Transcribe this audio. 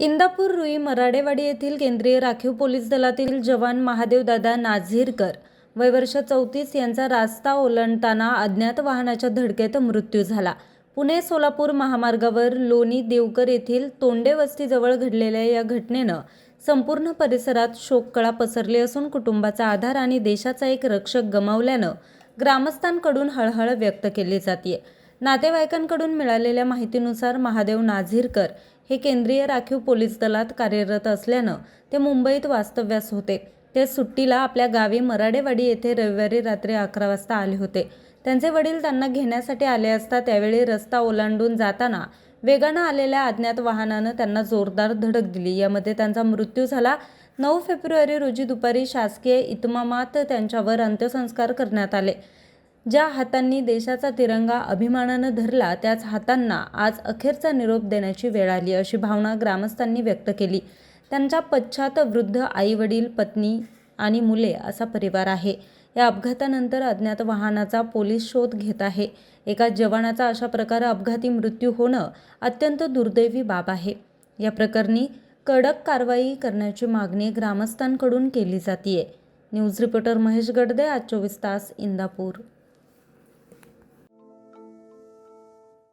इंदापूर रुई मराडेवाडी येथील केंद्रीय राखीव पोलीस दलातील जवान महादेवदादा नाझीरकर वयवर्ष चौतीस यांचा रास्ता ओलांडताना अज्ञात वाहनाच्या धडकेत मृत्यू झाला. पुणे सोलापूर महामार्गावर लोणी देवकर येथील तोंडे वस्तीजवळ घडलेल्या या घटनेनं संपूर्ण परिसरात शोककळा पसरली असून कुटुंबाचा आधार आणि देशाचा एक रक्षक गमावल्यानं ग्रामस्थांकडून हळहळ व्यक्त केली जाते नातेवाईकांकडून मिळालेल्या माहितीनुसार महादेव नाझीरकर हे केंद्रीय राखीव पोलीस दलात कार्यरत असल्यानं ते मुंबईत वास्तव्यास होते. ते सुट्टीला आपल्या गावी मराडेवाडी येथे रविवारी रात्री अकरा वाजता आले होते. त्यांचे वडील त्यांना घेण्यासाठी आले असता त्यावेळी रस्ता ओलांडून जाताना वेगानं आलेल्या अज्ञात वाहनानं त्यांना जोरदार धडक दिली. यामध्ये त्यांचा मृत्यू झाला. नऊ फेब्रुवारी रोजी दुपारी शासकीय इतमामात त्यांच्यावर अंत्यसंस्कार करण्यात आले. ज्या हातांनी देशाचा तिरंगा अभिमानानं धरला त्याच हातांना आज अखेरचा निरोप देण्याची वेळ आली अशी भावना ग्रामस्थांनी व्यक्त केली. त्यांच्या पश्चात वृद्ध आई वडील पत्नी आणि मुले असा परिवार आहे. या अपघातानंतर अज्ञात वाहनाचा पोलीस शोध घेत आहे. एका जवानाचा अशा प्रकारे अपघाती मृत्यू होणं अत्यंत दुर्दैवी बाब आहे. या प्रकरणी कडक कारवाई करण्याची मागणी ग्रामस्थांकडून केली जातीये. न्यूज रिपोर्टर महेश गडदे आज चोवीस तास इंदापूर.